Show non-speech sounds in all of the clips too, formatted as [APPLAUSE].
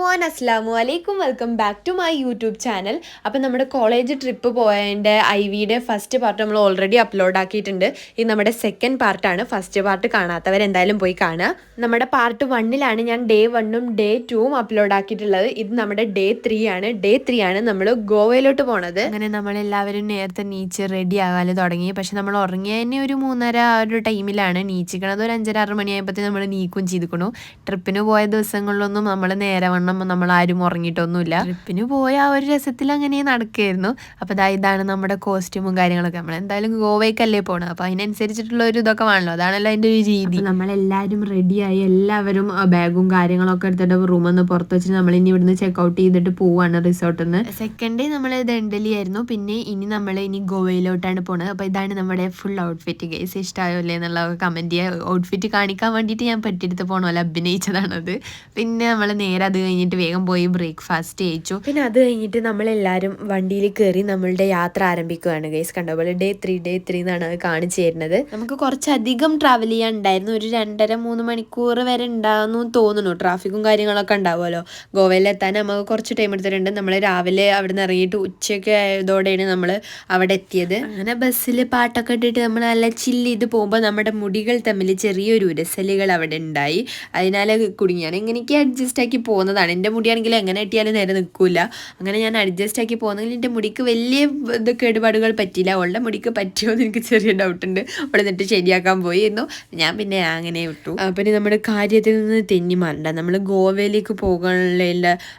One അസ്ലാമു അലൈക്കും welcome back to my YouTube channel അപ്പം നമ്മുടെ കോളേജ് ട്രിപ്പ് പോയതിന്റെ ഐ വിയുടെ ഫസ്റ്റ് പാർട്ട് നമ്മൾ ഓൾറെഡി അപ്ലോഡ് ആക്കിയിട്ടുണ്ട്. ഇത് നമ്മുടെ സെക്കൻഡ് പാർട്ടാണ് ഫസ്റ്റ് പാർട്ട് കാണാത്തവർ എന്തായാലും പോയി കാണുക. നമ്മുടെ പാർട്ട് വണ്ണിലാണ് ഞാൻ ഡേ വണ്ണും ഡേ ടൂവും അപ്ലോഡ് ആക്കിയിട്ടുള്ളത്. ഇത് നമ്മുടെ ഡേ ത്രീ ആണ്. ഡേ ത്രീ ആണ് നമ്മൾ ഗോവയിലോട്ട് പോണത്. അങ്ങനെ നമ്മളെല്ലാവരും നേരത്തെ നീച്ച് റെഡി ആകാൻ തുടങ്ങി. പക്ഷെ നമ്മൾ ഉറങ്ങിയ തന്നെ ഒരു മൂന്നര ആ ഒരു ടൈമിലാണ് നീച്ചിക്കണത്. ഒരു അഞ്ചര ആറ് മണിയായപ്പോഴത്തേക്കും നമ്മൾ നീക്കും ചെയ്തിക്കണു ട്രിപ്പിന് പോയ ദിവസങ്ങളിലൊന്നും നമ്മൾ നേരെ വണ്ണം നമ്മൾ ആരും ഉറങ്ങിയിട്ടൊന്നുമില്ല. ട്രിപ്പിന് പോയ ആ ഒരു രസത്തിൽ അങ്ങനെ നടക്കുകയായിരുന്നു. അപ്പോൾ ഇതാ ഇതാണ് നമ്മുടെ കോസ്റ്റ്യൂമും കാര്യങ്ങളൊക്കെ. നമ്മൾ എന്തായാലും ഗോവയ്ക്കല്ലേ പോകണം അപ്പോൾ അതിനനുസരിച്ചിട്ടുള്ള ഒരു ഇതൊക്കെ വേണമല്ലോ അതാണല്ലോ അതിന്റെ ഒരു രീതി. നമ്മളെല്ലാവരും റെഡിയായി എല്ലാവരും ബാഗും കാര്യങ്ങളൊക്കെ എടുത്തിട്ട് റൂമിൽ നിന്ന് പുറത്ത് വെച്ചിട്ട് നമ്മൾ ഇനി ഇവിടുന്ന് ചെക്ക് ഔട്ട് ചെയ്തിട്ട് പോവാണ് റിസോർട്ടിൽ നിന്ന് സെക്കൻഡ് ഡേ നമ്മൾ ദണ്ടലി ആയിരുന്നു പിന്നെ ഇനി നമ്മൾ ഇനി ഗോവയിലോട്ടാണ് പോണത്. അപ്പോൾ ഇതാണ് നമ്മുടെ ഫുൾ ഔട്ട്ഫിറ്റ് ഗേസ് ഇഷ്ടമായോ അല്ലേ എന്നുള്ള കമന്റ് ചെയ്യുക ഔട്ട്ഫിറ്റ് കാണിക്കാൻ വേണ്ടിയിട്ട് ഞാൻ പറ്റിയെടുത്ത് പോകണമല്ലോ അഭിനയിച്ചതാണത്. പിന്നെ നമ്മൾ നേരെ അത് കഴിഞ്ഞിട്ട് വേഗം പോയി ബ്രേക്ക്ഫാസ്റ്റ് കഴിച്ചു. പിന്നെ അത് കഴിഞ്ഞിട്ട് നമ്മൾ നമ്മളെല്ലാവരും വണ്ടിയിൽ കയറി നമ്മളുടെ യാത്ര ആരംഭിക്കുകയാണ് ഗൈസ് കണ്ട? പോലെ ഡേ ത്രീ ഡേ ത്രീ എന്നാണ് അത് കാണിച്ചു തരുന്നത്. നമുക്ക് കുറച്ചധികം ട്രാവൽ ചെയ്യാൻ ഉണ്ടായിരുന്നു. ഒരു രണ്ടര മൂന്ന് മണിക്കൂർ വരെ ഉണ്ടാകുന്നു തോന്നുന്നു. ട്രാഫിക്കും കാര്യങ്ങളൊക്കെ ഉണ്ടാവുമല്ലോ. ഗോവയിലെത്താൻ നമുക്ക് കുറച്ച് ടൈം എടുത്തിട്ടുണ്ട്. നമ്മൾ രാവിലെ അവിടെ നിന്ന് ഇറങ്ങിയിട്ട് ഉച്ചയൊക്കെ ആയതോടെയാണ് നമ്മൾ അവിടെ എത്തിയത്. അങ്ങനെ ബസ്സിൽ പാട്ടൊക്കെ ഇട്ടിട്ട് നമ്മൾ നല്ല ചില്ല് ചെയ്ത് പോകുമ്പോൾ നമ്മുടെ മുടികൾ തമ്മിൽ ചെറിയൊരു ഉരസലുകൾ അവിടെ ഉണ്ടായി. അതിനാൽ കുടുങ്ങി. ഞാൻ എങ്ങനെയൊക്കെ അഡ്ജസ്റ്റ് ആക്കി പോകുന്നതാണ്. എന്റെ മുടിയാണെങ്കിൽ എങ്ങനെ കിട്ടിയാലും നേരെ നിൽക്കില്ല അങ്ങനെ ഞാൻ അഡ്ജസ്റ്റ് ആക്കി പോകുന്നെങ്കിൽ എന്റെ മുടിക്ക് വലിയ ഇത് കേടുപാടുകൾ പറ്റിയില്ല. അവളുടെ മുടിക്ക് പറ്റിയോ എന്ന് എനിക്ക് ചെറിയ ഡൗട്ട് ഉണ്ട്. നിന്നിട്ട് ശരിയാക്കാൻ ശരിയാക്കാൻ എന്നു ഞാൻ പിന്നെ അങ്ങനെ വിട്ടു പിന്നെ നമ്മുടെ കാര്യത്തിൽ നിന്ന് തെന്നി മാറണ്ട. നമ്മൾ ഗോവയിലേക്ക് പോകാനുള്ള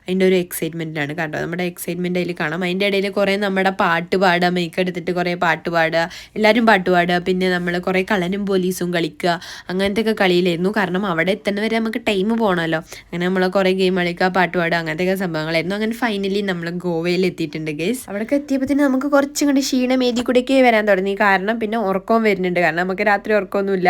അതിന്റെ ഒരു എക്സൈറ്റ്മെന്റിലാണ് കണ്ടോ? നമ്മുടെ എക്സൈറ്റ്മെന്റ് അതിൽ കാണാം. അതിന്റെ ഇടയിൽ കുറേ നമ്മുടെ പാട്ട് പാടുക മേക്ക് എടുത്തിട്ട് കുറേ പാട്ട് പാടുക എല്ലാവരും പാട്ട് പാടുക. പിന്നെ നമ്മൾ കുറേ കളനും പോലീസും കളിക്കുക. അങ്ങനത്തെ ഒക്കെ കളിയിലായിരുന്നു. കാരണം അവിടെ എത്തുന്ന വരെ നമുക്ക് ടൈം പോകണമല്ലോ അങ്ങനെ നമ്മൾ കുറേ ഗെയിം കളിക്കുക പാട്ട് പാടുക അങ്ങനത്തെ സംഭവങ്ങളായിരുന്നു. അങ്ങനെ ഫൈനലി നമ്മൾ ഗോവയിൽ എത്തിയിട്ടുണ്ട് ഗേസ് അവിടേക്ക് തന്നെ നമുക്ക് കുറച്ചും കൂടി ക്ഷീണം കൂടെയൊക്കെ വരാൻ തുടങ്ങി. കാരണം പിന്നെ ഉറക്കവും വരുന്നുണ്ട്. കാരണം നമുക്ക് രാത്രി ഉറക്കമൊന്നുമില്ല.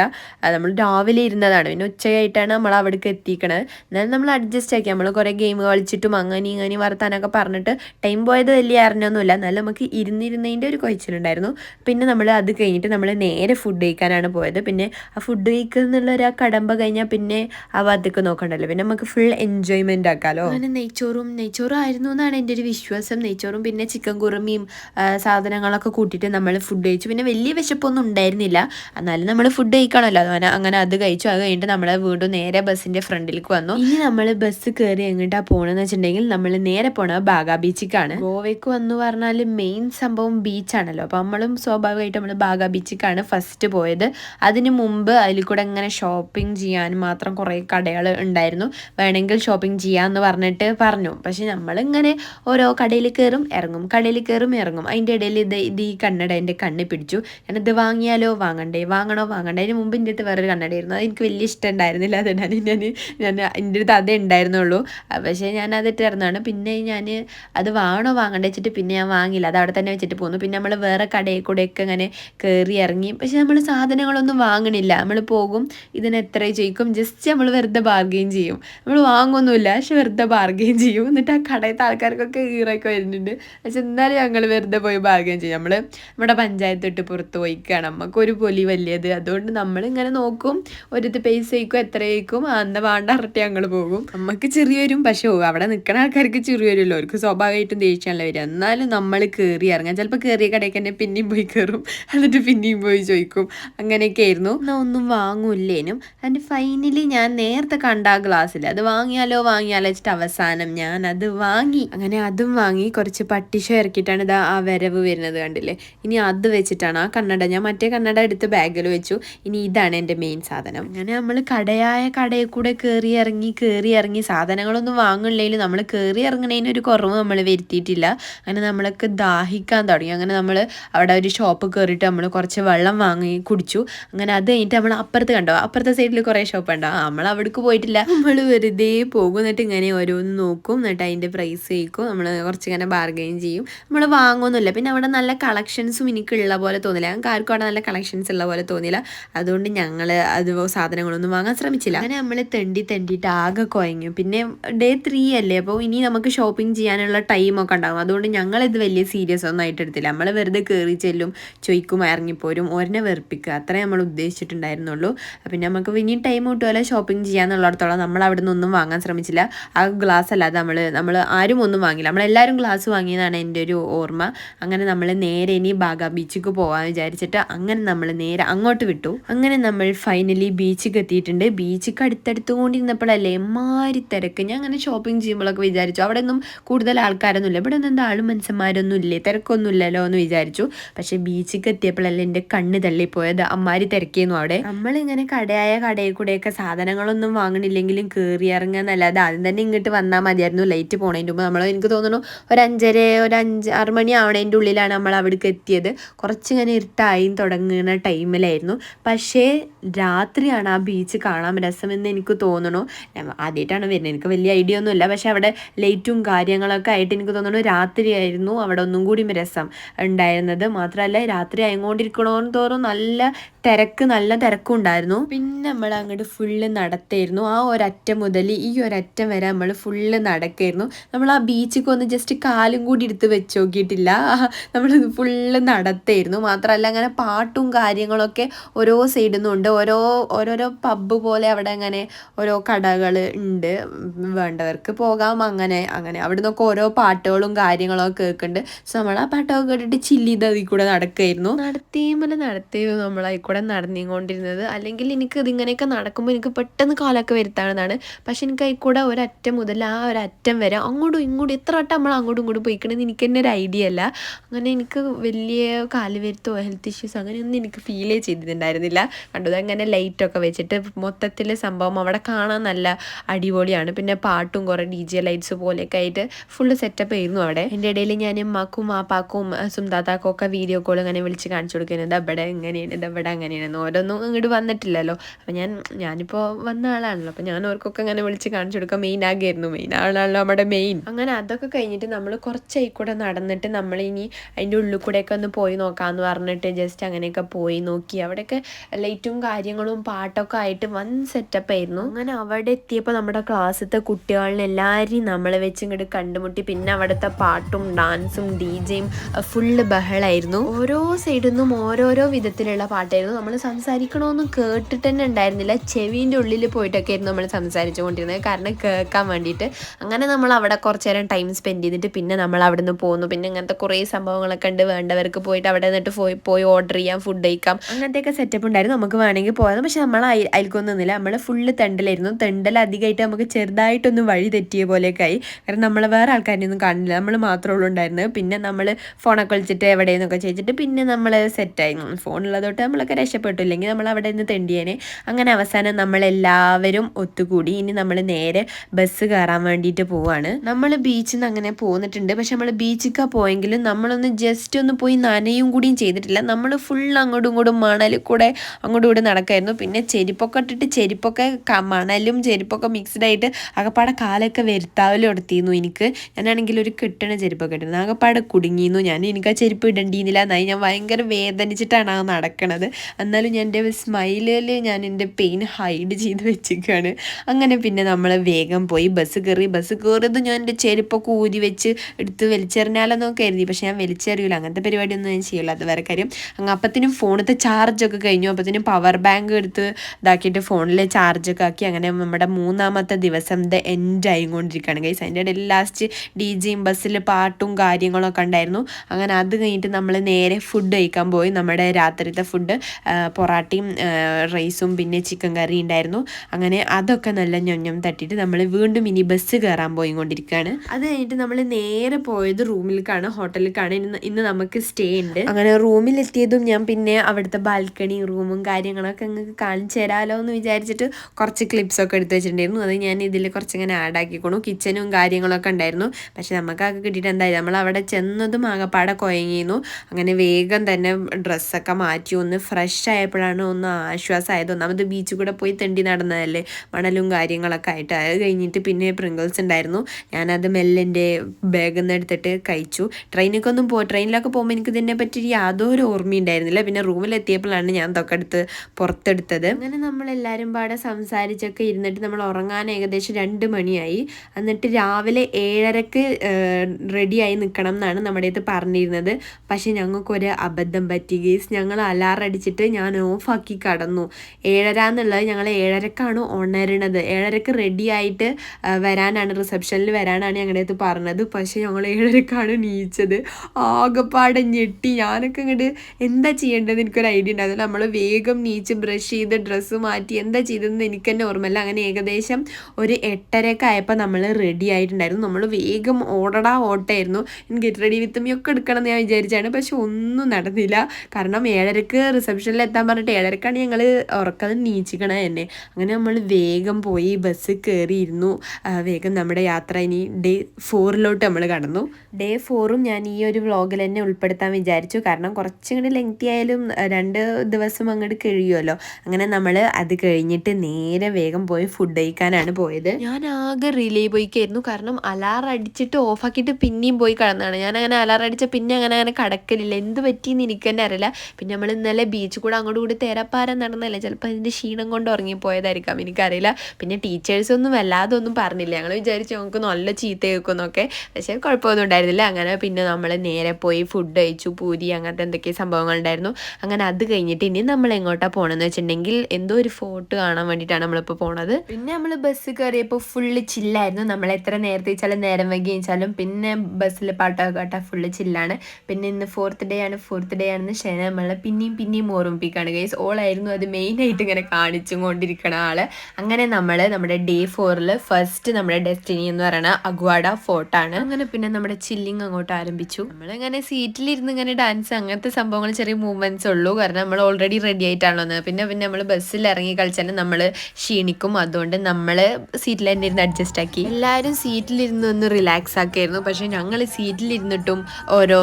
നമ്മൾ രാവിലെ ഇരുന്നതാണ്. പിന്നെ ഉച്ചയായിട്ടാണ് നമ്മൾ അവിടേക്ക് എത്തിക്കണത്. എന്നാലും നമ്മൾ അഡ്ജസ്റ്റ് ആക്കി. നമ്മൾ കുറേ ഗെയിം കളിച്ചിട്ടും അങ്ങനെ ഇങ്ങനെ വർത്താനൊക്കെ പറഞ്ഞിട്ട് ടൈം പോയത് വലിയ അറിഞ്ഞൊന്നുമില്ല. എന്നാലും നമുക്ക് ഇരുന്നിരുന്നതിന്റെ ഒരു കൊഴിച്ചിലുണ്ടായിരുന്നു പിന്നെ നമ്മൾ അത് കഴിഞ്ഞിട്ട് നമ്മൾ നേരെ ഫുഡ് കഴിക്കാനാണ് പോയത്. പിന്നെ ആ ഫുഡ് കഴിക്കുക എന്നുള്ള ഒരു ആ കടമ്പ കഴിഞ്ഞാൽ പിന്നെ ആ ഭാഗത്തേക്ക് നോക്കണ്ടല്ലോ. പിന്നെ നമുക്ക് ഫുൾ എൻജോയ്മെന്റ് ആക്കാമല്ലോ അങ്ങനെ നെയ്ച്ചോറും നെയ്ച്ചോറും ആയിരുന്നു എന്നാണ് എന്റെ ഒരു വിശ്വാസം. നെയ്ച്ചോറും പിന്നെ ചിക്കൻ കുറുമിയും സാധനങ്ങളൊക്കെ കൂട്ടിയിട്ട് നമ്മൾ ഫുഡ് കഴിച്ചു. പിന്നെ വലിയ വിശപ്പൊന്നും ഉണ്ടായിരുന്നില്ല. എന്നാലും നമ്മൾ ഫുഡ് കഴിക്കണമല്ലോ അതുപോലെ അങ്ങനെ അത് കഴിച്ചു. അത് കഴിഞ്ഞിട്ട് നമ്മൾ വീണ്ടും നേരെ ബസ്സിന്റെ ഫ്രണ്ടിലേക്ക് വന്നു. ഇനി നമ്മൾ ബസ് കയറി എങ്ങോട്ടാണ് പോകണമെന്ന് വെച്ചിട്ടുണ്ടെങ്കിൽ നമ്മൾ നേരെ പോണത് ബാഗ ബീച്ചിക്കാണ്. ഗോവയ്ക്ക് വന്നു പറഞ്ഞാൽ മെയിൻ സംഭവം ബീച്ചാണല്ലോ അപ്പോൾ നമ്മളും സ്വാഭാവികമായിട്ട് നമ്മൾ ബാഗ ബീച്ചിക്കാണ് ഫസ്റ്റ് പോയത്. അതിന് മുമ്പ് അതിൽ കൂടെ ഇങ്ങനെ ഷോപ്പിംഗ് ചെയ്യാൻ മാത്രം കുറേ കടകൾ ഉണ്ടായിരുന്നു. വേണമെങ്കിൽ ഷോപ്പിംഗ് ചെയ്യാമെന്ന് പറഞ്ഞിട്ട് പറഞ്ഞു. പക്ഷെ നമ്മളിങ്ങനെ ഓരോ കടയിൽ കയറും ഇറങ്ങും കടയിൽ കയറും ഇറങ്ങും. അതിന്റെ ഇടയിൽ ഇത് ഇത് ഈ കണ്ണട എന്റെ കണ്ണ് പിടിച്ചു. ഞാനത് വാങ്ങിയാലോ? വാങ്ങണ്ടേ. വാങ്ങണോ? വാങ്ങണ്ടേ. അതിന് മുമ്പ് എന്റെ അടുത്ത് വേറൊരു കണ്ണടയായിരുന്നു അത് എനിക്ക് വലിയ ഇഷ്ടം ഉണ്ടായിരുന്നില്ല. അതുകൊണ്ടാണ് ഞാൻ ഞാൻ എന്റെ അടുത്ത് അതേ ഉണ്ടായിരുന്നുള്ളൂ. പക്ഷേ ഞാൻ അതിട്ട് ഇറന്നാണ് പിന്നെ ഞാൻ അത് വാങ്ങണോ? വാങ്ങണ്ടേ വെച്ചിട്ട് പിന്നെ ഞാൻ വാങ്ങില്ല അത് അവിടെ തന്നെ വെച്ചിട്ട് പോന്നു. പിന്നെ നമ്മൾ വേറെ കടയിൽ കൂടെയൊക്കെ ഇങ്ങനെ കയറി ഇറങ്ങി. പക്ഷെ നമ്മൾ സാധനങ്ങളൊന്നും വാങ്ങണില്ല. നമ്മൾ പോകും. ഇതിന് എത്ര ചോദിക്കും? ജസ്റ്റ് നമ്മൾ വെറുതെ ബാർഗെയിൻ ചെയ്യും. നമ്മൾ വാങ്ങൊന്നുമില്ല പക്ഷെ വെറുതെ ബാർഗെയിൻ ചെയ്യും. എന്നിട്ട് ആ കടയത്തെ ആൾക്കാർക്കൊക്കെ ഈറൊക്കെ വരുന്നുണ്ട്. പക്ഷെ എന്നാലും ഞങ്ങൾ വെറുതെ പോയി ബാർഗെയിൻ ചെയ്യും. നമ്മൾ നമ്മുടെ പഞ്ചായത്ത് തൊട്ട് പുറത്ത് പോയിക്കാണ്. നമുക്കൊരു പൊലി വലിയത്. അതുകൊണ്ട് നമ്മൾ ഇങ്ങനെ നോക്കും. ഒരു പൈസ ആയിക്കും എത്ര വയ്ക്കും അന്ന് വേണ്ട അറട്ടി ഞങ്ങൾ പോകും. നമുക്ക് ചെറിയ വരും പക്ഷെ അവിടെ നിൽക്കുന്ന ആൾക്കാർക്ക് ചെറിയ വരുമല്ലോ അവർക്ക് സ്വാഭാവികമായിട്ടും ദേഷ്യമല്ല വരിക. എന്നാലും നമ്മൾ കയറി ഇറങ്ങാം. ചിലപ്പോൾ കയറിയ കടയ്ക്ക് തന്നെ പിന്നെയും പോയി കയറും എന്നിട്ട് പിന്നെയും പോയി ചോദിക്കും. അങ്ങനെയൊക്കെ ആയിരുന്നു. എന്നാൽ ഒന്നും വാങ്ങൂല്ലേനും. അതിന്റെ ഫൈനലി ഞാൻ നേരത്തെ കണ്ട ആ ഗ്ലാസ്സിൽ അത് വാങ്ങിയാലോ വാങ്ങിയാലോ വെച്ചിട്ട് അവസാനം ഞാൻ അത് വാങ്ങി. അങ്ങനെ അതും വാങ്ങി. കുറച്ച് പട്ടിഷ ഇറക്കിയിട്ടാണ് ഇതാ ആ വരവ് വരുന്നത് കണ്ടില്ലേ? ഇനി അത് വെച്ചിട്ടാണ് ആ കണ്ണട. ഞാൻ മറ്റേ കണ്ണട എടുത്ത് ബാഗിൽ വെച്ചു. ഇനി ഇതാണ് എന്റെ മെയിൻ സാധനം. അങ്ങനെ നമ്മൾ കടയായ കടയിൽ കൂടെ കയറി ഇറങ്ങി കയറി ഇറങ്ങി സാധനങ്ങളൊന്നും വാങ്ങില്ലെങ്കിൽ നമ്മൾ കയറി ഇറങ്ങണതിന് ഒരു കുറവ് നമ്മൾ വരുത്തിയിട്ടില്ല. അങ്ങനെ നമ്മളൊക്കെ ദാഹിക്കാൻ തുടങ്ങി. അങ്ങനെ നമ്മൾ അവിടെ ഒരു ഷോപ്പ് കയറിയിട്ട് നമ്മൾ കുറച്ച് വെള്ളം വാങ്ങി കുടിച്ചു. അങ്ങനെ അത് കഴിഞ്ഞിട്ട് നമ്മൾ അപ്പുറത്ത് കണ്ടോ? അപ്പുറത്തെ സൈഡിൽ കുറേ ഷോപ്പ് ഉണ്ടോ? നമ്മൾ അവിടേക്ക് പോയിട്ടില്ല. നമ്മൾ വെറുതെ പോകും. എന്നിട്ട് ഇങ്ങനെ ഓരോന്ന് നോക്കും എന്നിട്ട് അതിന്റെ പ്രൈസ് കഴിക്കും നമ്മൾ കുറച്ച് ഇങ്ങനെ ബാർഗെയിൻ ചെയ്യും. നമ്മൾ വാങ്ങുമൊന്നുമില്ല പിന്നെ അവിടെ നല്ല കളക്ഷൻസും എനിക്കുള്ള പോലെ തോന്നില്ല. ഞങ്ങൾക്ക് ആർക്കും അവിടെ നല്ല കളക്ഷൻസ് ഉള്ള പോലെ തോന്നിയില്ല അതുകൊണ്ട് ഞങ്ങൾ അത് സാധനങ്ങളൊന്നും വാങ്ങാൻ ശ്രമിച്ചില്ല. അങ്ങനെ നമ്മൾ തെണ്ടി തെണ്ടിയിട്ട് ആകെ കുഴങ്ങി പിന്നെ ഡേ ത്രീ അല്ലേ? അപ്പോൾ ഇനി നമുക്ക് ഷോപ്പിംഗ് ചെയ്യാനുള്ള ടൈമൊക്കെ ഉണ്ടാകും അതുകൊണ്ട് ഞങ്ങളിത് വലിയ സീരിയസ് ഒന്നും ആയിട്ട് എടുത്തില്ല. നമ്മൾ വെറുതെ കയറി ചെല്ലും ചോയ്ക്കും ഇറങ്ങിപ്പോരും ഒരനെ വെറുപ്പിക്കുക. അത്രേ നമ്മൾ ഉദ്ദേശിച്ചിട്ടുണ്ടായിരുന്നുള്ളൂ. പിന്നെ നമുക്ക് ഇനിയും ടൈം കിട്ടുമല്ലോ ഷോപ്പിംഗ് ചെയ്യാന്നുള്ളിടത്തോളം. നമ്മൾ അവിടെ നിന്നൊന്നും വാങ്ങാൻ ശ്രമിച്ചില്ല. ആ ഗ്ലാസ് അല്ലാതെ നമ്മൾ നമ്മൾ ആരും ഒന്നും വാങ്ങില്ല. നമ്മളെല്ലാവരും ഗ്ലാസ് വാങ്ങിയതാണ് എന്റെ ഒരു ഓർമ്മ. അങ്ങനെ നമ്മൾ നേരെ ഇനി ബാഗ ബീച്ചിക്ക് പോകാൻ വിചാരിച്ചിട്ട് അങ്ങനെ നമ്മൾ നേരെ അങ്ങോട്ട് വിട്ടു. അങ്ങനെ നമ്മൾ ഫൈനലി ബീച്ചിക്ക് എത്തിയിട്ടുണ്ട്. ബീച്ചിക്ക് അടുത്തടുത്ത് കൊണ്ടിരുന്നപ്പോഴല്ലേ എമാരി തിരക്ക്. ഞാൻ അങ്ങനെ ഷോപ്പിംഗ് ചെയ്യുമ്പോഴൊക്കെ വിചാരിച്ചു. അവിടെ ഒന്നും കൂടുതൽ ആൾക്കാരൊന്നുമില്ല. ഇവിടെ ഒന്നും എന്താ ആളും മനുഷ്യന്മാരൊന്നും ഇല്ലേ തിരക്കൊന്നും ഇല്ലല്ലോ എന്ന് വിചാരിച്ചു. പക്ഷെ ബീച്ചിക്ക് എത്തിയപ്പോഴല്ലേ എന്റെ കണ്ണ് തള്ളിപ്പോയത്. അമ്മാരി തിരക്കിയെന്നു അവിടെ. നമ്മളിങ്ങനെ കടയായ കടയിൽ കൂടെയൊക്കെ സാധനങ്ങളൊന്നും വാങ്ങണില്ലെങ്കിലും കയറി ഇറങ്ങുക എന്നല്ലാതെ ആദ്യം തന്നെ ഇങ്ങോട്ട് വന്നാൽ മതിയായിരുന്നു. ലൈറ്റ് പോണതിന്റെ മുമ്പ് നമ്മൾ എനിക്ക് തോന്നുന്നു ഒരു അഞ്ചര ഒരു അഞ്ച് ആറ് മണി ആവണതിന്റെ ഉള്ളിലാണ് നമ്മൾ അവിടേക്ക് എത്തിയത്. കുറച്ചിങ്ങനെ ഇരുട്ടായി തുടങ്ങുന്ന ടൈമിലായിരുന്നു. പക്ഷേ രാത്രിയാണ് ആ ബീച്ച് കാണാൻ രസമെന്ന് എനിക്ക് തോന്നുന്നു. ആദ്യമായിട്ടാണ് വരുന്നത്. എനിക്ക് വലിയ ഐഡിയ ഒന്നുമില്ല. പക്ഷെ അവിടെ ലൈറ്റും കാര്യങ്ങളൊക്കെ ആയിട്ട് എനിക്ക് തോന്നുന്നു രാത്രിയായിരുന്നു അവിടെ ഒന്നും കൂടി രസം ഉണ്ടായിരുന്നത്. മാത്രമല്ല രാത്രി ആയിക്കൊണ്ടിരിക്കണമെന്ന് തോറും നല്ല തിരക്ക് നല്ല തിരക്കുണ്ടായിരുന്നു. പിന്നെ നമ്മൾ അങ്ങോട്ട് ഫുള്ള് നടത്തായിരുന്നു. ആ ഒരറ്റം മുതൽ ഈ ഒരറ്റം വരെ നമ്മൾ ഫുള്ള് നടക്കായിരുന്നു. നമ്മൾ ആ ബീച്ചിൽ ഒന്ന് ജസ്റ്റ് കാലും കൂടി എടുത്ത് വെച്ച് നോക്കിയിട്ടില്ല. [LAUGHS] നമ്മൾ ഫുള്ള് നടത്തായിരുന്നു. മാത്രമല്ല അങ്ങനെ പാട്ടും കാര്യങ്ങളൊക്കെ ഓരോ സൈഡിൽ നിന്നുണ്ട് ഓരോ ഓരോരോ പബ്ബ് പോലെ അവിടെ അങ്ങനെ ഓരോ കടകൾ ഉണ്ട്. വേണ്ടവർക്ക് പോകാം. അങ്ങനെ അങ്ങനെ. അവിടെ നിന്നൊക്കെ ഓരോ പാട്ടുകളും കാര്യങ്ങളൊക്കെ കേൾക്കുന്നുണ്ട് സോ നമ്മൾ ആ പാട്ടൊക്കെ കേട്ടിട്ട് ചില്ലി അതിൽ കൂടെ നടക്കായിരുന്നു. നടത്തിയുമ്പോൾ നമ്മൾ നമ്മളായി കൂടെ നടന്നുകൊണ്ടിരുന്നത് അല്ലെങ്കിൽ എനിക്ക് ഇതിങ്ങനെയൊക്കെ നടക്കുമ്പോൾ എനിക്ക് പെട്ടെന്ന് കാലൊക്കെ വരുത്താവുന്നതാണ്. പക്ഷെ എനിക്ക് അതിൽ കൂടെ ഒരറ്റം മുതൽ ആ ഒരു അറ്റം വരെ അങ്ങോട്ടും ഇങ്ങോട്ടും എത്ര വട്ടം നമ്മൾ അങ്ങോട്ടും ഇങ്ങോട്ടും പോയിക്കണമെന്ന് എനിക്ക് തന്നെ ഒരു ഐഡിയ അല്ല. അങ്ങനെ എനിക്ക് വലിയ കാലുവരുത്തോ ഹെൽത്ത് ഇഷ്യൂസ് അങ്ങനെയൊന്നും എനിക്ക് ഫീലേ ചെയ്തിട്ടുണ്ടായിരുന്നില്ല. കണ്ടത് അങ്ങനെ ലൈറ്റൊക്കെ വെച്ചിട്ട് മൊത്തത്തിൽ സംഭവം അവിടെ കാണാൻ നല്ല അടിപൊളിയാണ്. പിന്നെ പാട്ടും കുറേ ഡി ജെ ലൈറ്റ്സ് പോലെയൊക്കെ ആയിട്ട് ഫുള്ള് സെറ്റപ്പ് ആയിരുന്നു അവിടെ. എന്റെ ഇടയിൽ ഞാൻ ഉമ്മാക്കും മാപ്പാക്കും സുന്ദാത്താക്കും ഒക്കെ വീഡിയോ കോൾ ഇങ്ങനെ വിളിച്ച് കാണിച്ചു കൊടുക്കുന്നത് അവിടെ എങ്ങനെയാണ്? അവിടെ അങ്ങനെയാണ് ഓരോന്നും ഇങ്ങോട്ട് വന്നിട്ടില്ലല്ലോ. അപ്പം ഞാൻ ഞാനിപ്പോൾ വന്ന ആളാണല്ലോ. അപ്പം ഞാൻ അവർക്കൊക്കെ അങ്ങനെ വിളിച്ച് കാണിച്ചു കൊടുക്കാം മെയിൻ ആകിയായിരുന്നു മെയിൻ ആളാണല്ലോ നമ്മുടെ മെയിൻ അങ്ങനെ അതൊക്കെ കഴിഞ്ഞിട്ട് നമ്മൾ കുറച്ചായി കൂടെ നടന്നിട്ട് നമ്മൾ ഇനി അതിന്റെ ഉള്ളിൽ കൂടെയൊക്കെ ഒന്ന് പോയി നോക്കാമെന്ന് പറഞ്ഞിട്ട് ജസ്റ്റ് അങ്ങനെയൊക്കെ പോയി നോക്കി. അവിടെയൊക്കെ ലൈറ്റും കാര്യങ്ങളും പാട്ടൊക്കെ ആയിട്ട് വൻ സെറ്റപ്പ് ആയിരുന്നു. അങ്ങനെ അവിടെ എത്തിയപ്പോൾ നമ്മുടെ ക്ലാസ്സിലത്തെ കുട്ടികളിനെ എല്ലാവരെയും നമ്മളെ വെച്ച് ഇങ്ങോട്ട് കണ്ടുമുട്ടി. പിന്നെ അവിടുത്തെ പാട്ടും ഡാൻസും ഡി ജെയും ഫുള്ള് ബഹളായിരുന്നു. ഓരോ സൈഡിൽ നിന്നും ഓരോരോ വിധത്തിലുള്ള പാട്ടായിരുന്നു. നമ്മൾ സംസാരിക്കണമെന്ന് കേട്ടിട്ട് തന്നെ ഉണ്ടായിരുന്നില്ല. ചെവിന്റെ ഉള്ളിൽ പോയിട്ടൊക്കെ ആയിരുന്നു നമ്മൾ സംസാരിച്ചുകൊണ്ടിരുന്നത്. കാരണം കേൾക്കാൻ വേണ്ടിയിട്ട്. അങ്ങനെ നമ്മൾ അവിടെ കുറച്ച് നേരം ടൈം സ്പെൻഡ് ചെയ്തിട്ട് പിന്നെ നമ്മൾ അവിടെ നിന്ന് പോകുന്നു പിന്നെ അങ്ങനത്തെ കുറേ സംഭവങ്ങളൊക്കെ ഉണ്ട്. വേണ്ടവർക്ക് പോയിട്ട് അവിടെ നിന്നിട്ട് പോയി പോയി ഓർഡർ ചെയ്യാം ഫുഡ് കഴിക്കാം. അങ്ങനത്തെയൊക്കെ സെറ്റപ്പ് ഉണ്ടായിരുന്നു. നമുക്ക് വേണമെങ്കിൽ പോകാം പക്ഷെ നമ്മൾ അയൽക്കൊന്നുമില്ല നമ്മൾ ഫുള്ള് തെണ്ടലായിരുന്നു. തെണ്ടൽ അധികമായിട്ട് നമുക്ക് ചെറുതായിട്ടൊന്നും വഴി തെറ്റിയ പോലെയൊക്കെ ആയി. കാരണം നമ്മൾ വേറെ ആൾക്കാരെയൊന്നും കാണില്ല. നമ്മൾ മാത്രമേ ഉള്ളൂ ഉണ്ടായിരുന്നത്. പിന്നെ നമ്മൾ ഫോണൊക്കെ വിളിച്ചിട്ട് എവിടെയെന്നൊക്കെ ചോദിച്ചിട്ട് പിന്നെ നമ്മൾ സെറ്റായി ഫോണുള്ളതോട്ട് നമ്മളൊക്കെ രക്ഷപ്പെട്ടു. ഇല്ലെങ്കിൽ നമ്മൾ അവിടെ നിന്ന് തെണ്ടിയേനെ. അങ്ങനെ അവസാനം നമ്മളെല്ലാവരും ഒത്തുകൂടി. ഇനി നമ്മൾ നേരെ ബസ് കയറാൻ വേണ്ടിയിട്ട് പോവാണ്. നമ്മൾ ബീച്ചിൽ നിന്ന് അങ്ങനെ പോന്നിട്ടുണ്ട്. പക്ഷെ നമ്മൾ ബീച്ചിക്കാ പോയെങ്കിലും നമ്മളൊന്ന് ജസ്റ്റ് ഒന്ന് പോയി നനയും കൂടിയും ചെയ്തിട്ടില്ല. നമ്മൾ ഫുൾ അങ്ങോട്ടും ഇങ്ങോട്ടും മണലിൽ കൂടെ അങ്ങോട്ടും ഇങ്ങോട്ടും നടക്കായിരുന്നു. പിന്നെ ചെരുപ്പൊക്കെ ഇട്ടിട്ട് ചെരുപ്പൊക്കെ മണലും ചെരുപ്പൊക്കെ മിക്സ്ഡ് ആയിട്ട് അകപ്പാടെ കാലൊക്കെ വരുത്താവലും എടുത്തിരുന്നു എനിക്ക്. ഞാനാണെങ്കിൽ ഒരു കിട്ടണ ചെരുപ്പൊക്കെ ഇട്ടിരുന്നു. അകപ്പാടെ കുടുങ്ങിയിരുന്നു. ഞാൻ എനിക്ക് ആ ചെരുപ്പ് ഇടേണ്ടിയിരുന്നില്ല എന്നായി ഞാൻ ഭയങ്കര വേദനിച്ചിട്ടാണ് ആ നടക്കണത്. എന്നാലും ഞാൻ എന്റെ സ്മൈലിൽ ഞാൻ എന്റെ പെയിൻ ഹൈഡ് ചെയ്ത് വെച്ചിരിക്കുകയാണ്. അങ്ങനെ പിന്നെ നമ്മൾ വേഗം പോയി ബസ് കയറി ബസ് കയറിയത് ഞാൻ എന്റെ ചെരുപ്പൊക്കെ ഊരി വെച്ച് എടുത്ത് വലിച്ചെറിഞ്ഞാലെന്നൊക്കെ കരുതി. പക്ഷെ ഞാൻ വലിച്ചെറിയില്ല അങ്ങനത്തെ പരിപാടിയൊന്നും ഞാൻ ചെയ്യില്ല അത് വേറെ കാര്യം. അങ്ങ് അപ്പത്തിനും ഫോണത്തെ ചാർജൊക്കെ കഴിഞ്ഞു. അപ്പത്തിനും പവർ ബാങ്ക് എടുത്ത് ഇതാക്കിയിട്ട് ഫോണിൽ ചാർജൊക്കെ ആക്കി. അങ്ങനെ നമ്മുടെ മൂന്നാമത്തെ ദിവസം ദ എൻഡ് ആയിക്കൊണ്ടിരിക്കുകയാണ്. ഗൈസ് അതിന്റെ ഇടയിൽ ലാസ്റ്റ് ഡി ജിയും ബസ്സിൽ പാട്ടും കാര്യങ്ങളൊക്കെ ഉണ്ടായിരുന്നു. അങ്ങനെ അത് കഴിഞ്ഞിട്ട് നമ്മൾ നേരെ ഫുഡ് കഴിക്കാൻ പോയി. നമ്മുടെ രാത്രിത്തെ ഫുഡ് പൊറാട്ടയും റൈസും പിന്നെ ചിക്കൻ കറി ഉണ്ടായിരുന്നു. അങ്ങനെ അതൊക്കെ നല്ല ഞൊഞ്ഞം തട്ടിയിട്ട് നമ്മൾ വീണ്ടും ഇനി ബസ് കയറാൻ പോയി കൊണ്ടിരിക്കുകയാണ് അത് കഴിഞ്ഞിട്ട് നമ്മൾ നേരെ പോയത് റൂമിലേക്കാണ് ഹോട്ടലിലേക്കാണ്. ഇന്ന് ഇന്ന് നമുക്ക് സ്റ്റേ ഉണ്ട്. അങ്ങനെ റൂമിലെത്തിയതും ഞാൻ പിന്നെ അവിടുത്തെ ബാൽക്കണി റൂമും കാര്യങ്ങളൊക്കെ നിങ്ങൾക്ക് കാണിച്ചു തരാമല്ലോ എന്ന് വിചാരിച്ചിട്ട് കുറച്ച് ക്ലിപ്സ് ഒക്കെ എടുത്ത് വെച്ചിട്ടുണ്ടായിരുന്നു. അത് ഞാൻ ഇതിൽ കുറച്ചിങ്ങനെ ആഡ് ആക്കിക്കോണു. കിച്ചനും കാര്യങ്ങളൊക്കെ ഉണ്ടായിരുന്നു. പക്ഷെ നമുക്കൊക്കെ കിട്ടിയിട്ട് എന്തായാലും നമ്മൾ അവിടെ ചെന്നതും ആകപ്പാടെ കുഴങ്ങിയിരുന്നു അങ്ങനെ വേഗം തന്നെ ഡ്രസ്സൊക്കെ മാറ്റി ഒന്ന് ഫ്രഷ് ആയപ്പോഴാണ് ഒന്ന് ആശ്വാസമായത് ഒന്നാമത് ബീച്ചിൽ കൂടെ പോയി തെണ്ടി നടന്നതല്ലേ? മണലും കാര്യങ്ങളൊക്കെ ആയിട്ട്. അത് കഴിഞ്ഞിട്ട് പിന്നെ പ്രിങ്കിൾസ് ഉണ്ടായിരുന്നു. ഞാനത് മെല്ലെന്റെ ബാഗിൽ നിന്ന് എടുത്തിട്ട് കഴിച്ചു. ട്രെയിനൊക്കെ ഒന്നും പോ ട്രെയിനിലൊക്കെ പോകുമ്പോൾ എനിക്ക് ഇതിനെ പറ്റി യാതൊരു ഓർമ്മയുണ്ടായിരുന്നില്ല. പിന്നെ റൂമിലെത്തിയപ്പോഴാണ് ഞാൻ തൊക്കെ എടുത്ത് പുറത്തെടുത്തത്. അങ്ങനെ നമ്മളെല്ലാവരും പാടെ സംസാരിച്ചൊക്കെ ഇരുന്നിട്ട് നമ്മൾ ഉറങ്ങാൻ ഏകദേശം രണ്ട് മണിയായി. എന്നിട്ട് രാവിലെ ഏഴരക്ക് റെഡിയായി നിൽക്കണം എന്നാണ് നമ്മുടെ അടുത്ത് പറഞ്ഞിരുന്നത്. പക്ഷേ ഞങ്ങൾക്കൊരു അബദ്ധം പറ്റി. ഗീസ് ഞങ്ങൾ അലാറം അടിച്ചിട്ട് ഞാൻ ഓഫാക്കി കടന്നു. ഏഴര എന്നുള്ളത് ഞങ്ങൾ ഏഴരക്കാണ് ഉണരണത് ഏഴരക്ക് റെഡി ആയിട്ട് വരാനാണ് റിസപ്ഷനിൽ വരാനാണ് ഞങ്ങളുടെ അടുത്ത് പറഞ്ഞത്. പക്ഷേ ഞങ്ങൾ ഏഴരക്കാണ് നീച്ചത്. ആകെപ്പാടെ ഞെട്ടി. ഞാനൊക്കെ ഇങ്ങോട്ട് എന്താ ചെയ്യേണ്ടതെന്ന് എനിക്കൊരു ഐഡിയ ഉണ്ടായിരുന്നു നമ്മൾ വേഗം നീച്ച് ബ്രഷ് ചെയ്ത് ഡ്രസ്സ് മാറ്റി എന്താ ചെയ്തതെന്ന് എനിക്ക് തന്നെ ഓർമ്മയില്ല അങ്ങനെ ഏകദേശം ഒരു എട്ടരയൊക്കെ ആയപ്പോൾ നമ്മൾ റെഡി ആയിട്ടുണ്ടായിരുന്നു. നമ്മൾ വേഗം ഓടടാ ഓട്ടായിരുന്നു ഗെറ്റ് റെഡി വിത്ത് മീ ഒക്കെ എടുക്കണം എന്ന് ഞാൻ വിചാരിച്ചാണ്. പക്ഷെ ഒന്നും നടന്നില്ല. കാരണം ഏഴരക്ക് റിസപ്ഷനിൽ എത്താൻ പറഞ്ഞിട്ട് ഏഴരക്കാണ് ഞങ്ങൾ ഉറക്കത് നീച്ചിക്കണ തന്നെ. അങ്ങനെ നമ്മൾ വേഗം പോയി ബസ് കയറിയിരുന്നു ആ, വേഗം നമ്മുടെ യാത്ര ഇനി ഡേ ഫോറിലോട്ട് നമ്മൾ കടന്നു. ഡേ ഫോറും ഞാൻ ഈ ഒരു വ്ളോഗിൽ തന്നെ ഉൾപ്പെടുത്താൻ വിചാരിച്ചു. കാരണം കുറച്ചും കൂടി ലെങ്തി ആയാലും രണ്ട് ദിവസം അങ്ങോട്ട് കഴിയുമല്ലോ അങ്ങനെ നമ്മൾ അത് കഴിഞ്ഞിട്ട് നേരെ വേഗം പോയി ഫുഡ് കഴിക്കാനാണ് പോയത്. ഞാൻ ആകെ റിലേ പോയിക്കായിരുന്നു. കാരണം അലാർ അടിച്ചിട്ട് ഓഫാക്കിയിട്ട് പിന്നെയും പോയി കടന്നതാണ്. ഞാൻ അങ്ങനെ അലാർ അടിച്ച പിന്നെ അങ്ങനെ അങ്ങനെ കടക്കലില്ല. എന്ത് പറ്റിയെന്ന് എനിക്ക് തന്നെ അറിയില്ല. പിന്നെ നമ്മൾ ഇന്നലെ ബീച്ച് കൂടെ അങ്ങോട്ട് കൂടി തേരപ്പാരം നടന്നല്ലേ? ചിലപ്പോൾ അതിന്റെ ക്ഷീണം കൊണ്ട് ഉറങ്ങിപ്പോയതായിരിക്കാം. എനിക്കറിയില്ല. പിന്നെ ടീച്ചേഴ്സൊന്നും വല്ലാതെ ഒന്നും പറഞ്ഞില്ല. ഞങ്ങൾ വിചാരിച്ചു ഞങ്ങൾക്ക് നല്ല ചീത്ത കേൾക്കുമെന്നൊക്കെ പക്ഷേ കുഴപ്പമൊന്നും ഉണ്ടായിരുന്നില്ല. അങ്ങനെ പിന്നെ നമ്മൾ നേരെ പോയി ഫുഡ് കഴിച്ചു. പൂരി അങ്ങനത്തെ എന്തൊക്കെ സംഭവങ്ങൾ ഉണ്ടായിരുന്നു. അങ്ങനെ അത് കഴിഞ്ഞിട്ട് ഇനി നമ്മൾ എങ്ങോട്ടാണ് പോകണമെന്ന് വെച്ചിട്ടുണ്ടെങ്കിൽ എന്തോ ഒരു ഫോട്ടോ കാണാൻ വേണ്ടിയിട്ടാണ് നമ്മളിപ്പോൾ പോണത്. പിന്നെ നമ്മൾ ബസ് കയറിയപ്പോൾ ഫുള്ള് ചില്ലായിരുന്നു നമ്മൾ എത്ര നേരത്തെ വെച്ചാലും നേരം വൈകി വെച്ചാലും പിന്നെ ബസ്സിൽ പാട്ടൊക്കെ കേട്ടാൽ ഫുള്ള് ചില്ലാണ് പിന്നെ ഇന്ന് ഫോർത്ത് ഡേ ആണ്. ഫോർത്ത് ഡേ ആണെന്ന് ഷെന നമ്മൾ പിന്നെയും പിന്നെയും ഓർമ്മിപ്പിക്കുകയാണ് ഗൈസ് ഓളായിരുന്നു അത് മെയിനായിട്ട് ഇങ്ങനെ കാണിച്ചും കൊണ്ടിരിക്കണ ആൾ. അങ്ങനെ നമ്മൾ നമ്മുടെ ഡേ ഫോറിൽ ഫസ്റ്റ് നമ്മുടെ ഡെസ്റ്റിനി എന്ന് പറയുന്ന അഗ്വാഡ ഫോർട്ട് ആണ്. അങ്ങനെ പിന്നെ നമ്മുടെ ചില്ലിങ് അങ്ങോട്ട് ആരംഭിച്ചു. നമ്മളിങ്ങനെ സീറ്റിലിരുന്ന് ഇങ്ങനെ ഡാൻസ് അങ്ങനത്തെ സംഭവങ്ങൾ ചെറിയ മൂവ്മെന്റ്സ് ഉള്ളൂ. കാരണം നമ്മൾ ഓൾറെഡി റെഡി വന്നത്. പിന്നെ പിന്നെ നമ്മൾ ബസ്സിൽ ഇറങ്ങി കളിച്ചാൽ നമ്മൾ ക്ഷീണിക്കും. അതുകൊണ്ട് നമ്മൾ സീറ്റിൽ തന്നെ ഇരുന്ന് അഡ്ജസ്റ്റ് ആക്കി. എല്ലാവരും സീറ്റിലിരുന്ന് ഒന്ന് റിലാക്സ് ആക്കിയായിരുന്നു പക്ഷെ ഞങ്ങൾ സീറ്റിലിരുന്നിട്ടും ഓരോ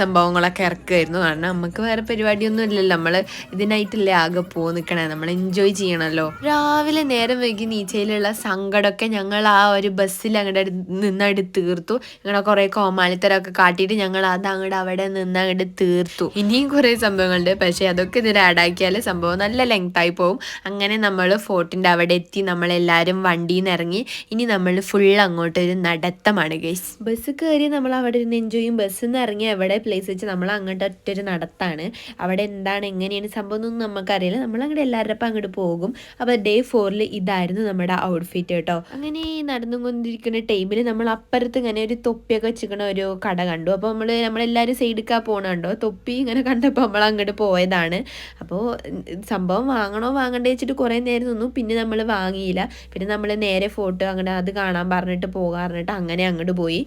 സംഭവങ്ങളൊക്കെ ഇറക്കുമായിരുന്നു കാരണം നമുക്ക് വേറെ പരിപാടിയൊന്നും ഇല്ലല്ലോ. നമ്മൾ ഇതിനായിട്ടല്ലേ ആകെ പോ നിൽക്കണേ നമ്മൾ എൻജോയ് ചെയ്യണമല്ലോ രാവിലെ നേരം വൈകി നീച്ചയിലുള്ള സങ്കടമൊക്കെ ഞങ്ങൾ ആ ഒരു ബസ്സിൽ അങ്ങോട്ട് നിന്നങ്ങോട്ട് തീർത്തു. ഞങ്ങളെ കുറേ കോമാളിത്തരമൊക്കെ കാട്ടിയിട്ട് ഞങ്ങൾ അത് അങ്ങോട്ട് അവിടെ നിന്ന് അങ്ങോട്ട് തീർത്തു. ഇനിയും കുറേ സംഭവങ്ങളുണ്ട്. പക്ഷേ അതൊക്കെ ഇതിൽ ആഡാക്കിയാൽ സംഭവം നല്ല ലെങ്ത് ആയി പോകും. അങ്ങനെ നമ്മൾ ഫോർട്ടിന്റെ അവിടെ എത്തി നമ്മളെല്ലാവരും വണ്ടിയിൽ നിന്ന് ഇറങ്ങി ഇനി നമ്മൾ ഫുൾ അങ്ങോട്ട് ഒരു നടത്തമാണ് ഗൈസ് ബസ് കയറി നമ്മൾ അവിടെ ഇരുന്ന് എൻജോയ് ചെയ്യും. ബസ്സിൽ നിന്ന് ഇറങ്ങി എവിടെ പ്ലേസ് വെച്ച് നമ്മൾ അങ്ങോട്ട് ഒറ്റൊരു നടത്താണ്. അവിടെ എന്താണ് എങ്ങനെയാണ് സംഭവം എന്നൊന്നും നമുക്കറിയില്ല നമ്മൾ അങ്ങോട്ട് എല്ലാവരുടെ ഒപ്പം അങ്ങോട്ട് പോകും. അപ്പോൾ ഡേ ഫോറിൽ ഇതായിരുന്നു നമ്മുടെ ഔട്ട്ഫിറ്റ് കേട്ടോ. അങ്ങനെ ഈ നടന്നുകൊണ്ടിരിക്കുന്ന ടൈമിൽ നമ്മൾ അപ്പുറത്ത് ഇങ്ങനെ ഒരു തൊപ്പിയൊക്കെ വെച്ചിരിക്കുന്ന ഒരു കട കണ്ടു. അപ്പോൾ നമ്മൾ നമ്മളെല്ലാവരും സൈഡിക്കാ പോകണുണ്ടോ തൊപ്പി ഇങ്ങനെ കണ്ടപ്പോൾ നമ്മൾ അങ്ങോട്ട് പോയതാണ്. അപ്പോൾ സംഭവം വാങ്ങണോ വാങ്ങണ്ടേ വെച്ചിട്ട് കുറേ നേരം നിന്നു. പിന്നെ നമ്മൾ വാങ്ങിയില്ല. പിന്നെ നമ്മൾ നേരെ ഫോട്ടോ അങ്ങനെ അത് കാണാൻ പറഞ്ഞിട്ട് പോകാൻ പറഞ്ഞിട്ട് അങ്ങനെ അങ്ങോട്ട് പോയി.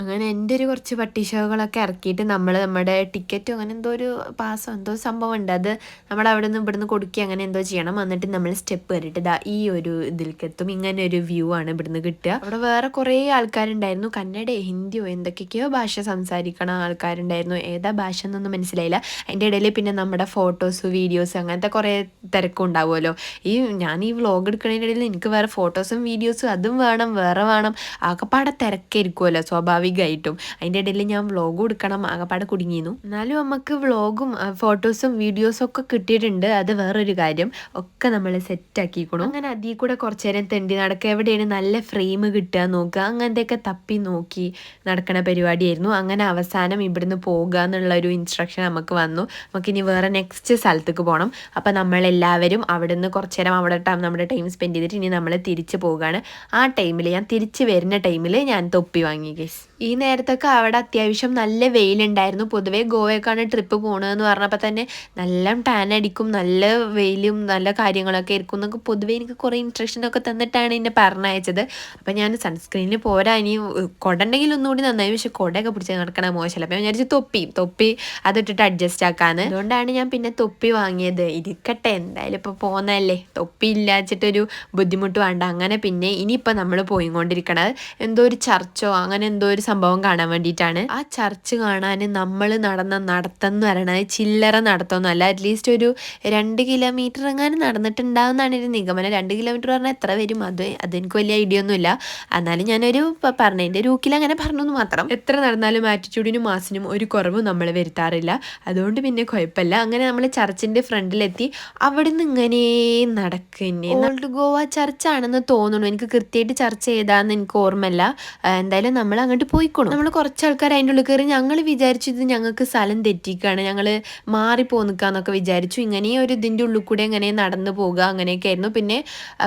അങ്ങനെ എന്റെ ഒരു കുറച്ച് പട്ടിഷോകളൊക്കെ ഇറക്കിയിട്ട് നമ്മൾ നമ്മുടെ ടിക്കറ്റും അങ്ങനെ എന്തോ ഒരു പാസോ എന്തോ സംഭവം ഉണ്ട് അത് നമ്മൾ അവിടെ നിന്ന് ഇവിടുന്ന് കൊടുക്കുക അങ്ങനെ എന്തോ ചെയ്യണം. എന്നിട്ട് നമ്മൾ സ്റ്റെപ്പ് കയറിയിട്ട് ഇതാ ഈ ഒരു ഇതിലേക്ക് എത്തും ഇങ്ങനെ ഒരു വ്യൂ ആണ് ഇവിടുന്ന് കിട്ടുക. അവിടെ വേറെ കുറേ ആൾക്കാരുണ്ടായിരുന്നു. കന്നഡ ഹിന്ദിയോ എന്തൊക്കെയൊക്കെയോ ഭാഷ സംസാരിക്കണ ആൾക്കാരുണ്ടായിരുന്നു. ഏതാ ഭാഷ എന്നൊന്നും മനസ്സിലായില്ല. അതിന്റെ ഇടയിൽ പിന്നെ നമ്മുടെ ഫോട്ടോസ് വീഡിയോസ് അങ്ങനത്തെ കുറേ തിരക്കും ഉണ്ടാവുമല്ലോ. ഈ ഞാൻ ഈ വ്ളോഗ് എടുക്കുന്നതിന്റെ ഇടയിൽ എനിക്ക് വേറെ ഫോട്ടോസും വീഡിയോസും അതും വേണം വേറെ വേണം. ആകെപ്പാടെ തിരക്കായിരിക്കുമല്ലോ. സ്വാഭാവികമായിട്ടും അതിന്റെ ഇടയിൽ ഞാൻ വ്ളോഗ് കൊടുക്കണം ആകപ്പാടെ കുടുങ്ങിയിരുന്നു. എന്നാലും നമുക്ക് വ്ളോഗും ഫോട്ടോസും വീഡിയോസും ഒക്കെ കിട്ടിയിട്ടുണ്ട്. അത് വേറൊരു കാര്യം. ഒക്കെ നമ്മൾ സെറ്റ് ആക്കിക്കണം. അങ്ങനെ അതിൽ കൂടെ കുറച്ച് നേരം തെണ്ടി നടക്കുക. എവിടെയാണ് നല്ല ഫ്രെയിം കിട്ടുക നോക്കുക. അങ്ങനത്തെയൊക്കെ തപ്പി നോക്കി നടക്കണ പരിപാടിയായിരുന്നു. അങ്ങനെ അവസാനം ഇവിടുന്ന് പോകുക എന്നുള്ള ഒരു ഇൻസ്ട്രക്ഷൻ നമുക്ക് വന്നു നമുക്കിനി വേറെ നെക്സ്റ്റ് സ്ഥലത്തേക്ക് പോകണം അപ്പം നമ്മളെല്ലാവരും അവിടുന്ന് കുറച്ച് നേരം അവിടെ നമ്മുടെ ടൈം സ്പെൻഡ് ചെയ്തിട്ട് ഇനി നമ്മൾ തിരിച്ച് പോവുകയാണ്. ആ ടൈമിൽ ഞാൻ തിരിച്ച് വരുന്ന ടൈമിൽ ഞാൻ തൊപ്പി വാങ്ങി ഗേസ് ഈ നേരത്തൊക്കെ അവിടെ അത്യാവശ്യം നല്ല വെയിലുണ്ടായിരുന്നു. പൊതുവേ ഗോവയ്ക്കാണ് ട്രിപ്പ് പോകണതെന്ന് പറഞ്ഞപ്പോൾ തന്നെ നല്ല ടാൻ അടിക്കും നല്ല വെയിലും നല്ല കാര്യങ്ങളൊക്കെ ആയിരിക്കും എന്നൊക്കെ പൊതുവേ എനിക്ക് കുറേ ഇൻസ്ട്രക്ഷനൊക്കെ തന്നിട്ടാണ് എന്നെ പറഞ്ഞയച്ചത്. അപ്പം ഞാൻ സൺസ്ക്രീനിൽ പോരാ ഇനി കുട ഉണ്ടെങ്കിൽ ഒന്നുകൂടി നന്നായി. പക്ഷെ കുടയൊക്കെ പിടിച്ച് നടക്കണ മോശമല്ല അപ്പം ഞാൻ വിചാരിച്ചു തൊപ്പി തൊപ്പി അതിട്ടിട്ട് അഡ്ജസ്റ്റ് ആക്കാന്ന്. അതുകൊണ്ടാണ് ഞാൻ പിന്നെ തൊപ്പി വാങ്ങിയത്. ഇരിക്കട്ടെ എന്തായാലും ഇപ്പോൾ പോകുന്നതല്ലേ തൊപ്പി ഇല്ലാച്ചിട്ടൊരു ബുദ്ധിമുട്ട് വേണ്ട. അങ്ങനെ പിന്നെ ഇനിയിപ്പോൾ നമ്മൾ പോയിക്കൊണ്ടിരിക്കണത് എന്തോ ഒരു ചർച്ചോ അങ്ങനെ എന്തോ ഒരു സംഭവം കാണാൻ വേണ്ടിയിട്ടാണ്. ആ ചർച്ച് കാണാൻ നമ്മൾ നടന്ന നടത്തം എന്ന് പറയണത് ചില്ലറ നടത്തമൊന്നുമല്ല അറ്റ്ലീസ്റ്റ് ഒരു രണ്ട് കിലോമീറ്റർ എങ്ങാനും നടന്നിട്ടുണ്ടാവുന്നതാണ് ഒരു നിഗമനം. രണ്ട് കിലോമീറ്റർ പറഞ്ഞാൽ എത്ര വരും? അത് അതെനിക്ക് വലിയ ഐഡിയ ഒന്നുമില്ല. എന്നാലും ഞാനൊരു പറഞ്ഞതിന്റെ ഒരു ഊക്കിൽ അങ്ങനെ പറഞ്ഞു മാത്രം. എത്ര നടന്നാലും ആറ്റിറ്റ്യൂഡിനും മാസിനും ഒരു കുറവും നമ്മൾ വരുത്താറില്ല. അതുകൊണ്ട് പിന്നെ കുഴപ്പമില്ല. അങ്ങനെ നമ്മൾ ചർച്ചിന്റെ ഫ്രണ്ടിലെത്തി. അവിടെ നിന്ന് ഇങ്ങനെ നടക്കുന്നേ. ഓൾഡ് ഗോവ ചർച്ചാണെന്ന് തോന്നുന്നു. എനിക്ക് കൃത്യമായിട്ട് ചർച്ച ചെയ്താന്ന് എനിക്ക് ഓർമ്മയില്ല. എന്തായാലും നമ്മൾ അങ്ങോട്ട് പോയിക്കോണം നമ്മൾ കുറച്ച് ആൾക്കാർ അതിന്റെ ഉള്ളിൽ കയറി ഞങ്ങൾ വിചാരിച്ചു ഇത് ഞങ്ങൾക്ക് സ്ഥലം തെറ്റിക്കാണ്. ഞങ്ങൾ മാറിപ്പോ നിൽക്കാന്നൊക്കെ വിചാരിച്ചു. ഇങ്ങനെ ഒരു ഇതിന്റെ ഉള്ളിൽ കൂടെ ഇങ്ങനെ നടന്നു പോകുക അങ്ങനെയൊക്കെ ആയിരുന്നു. പിന്നെ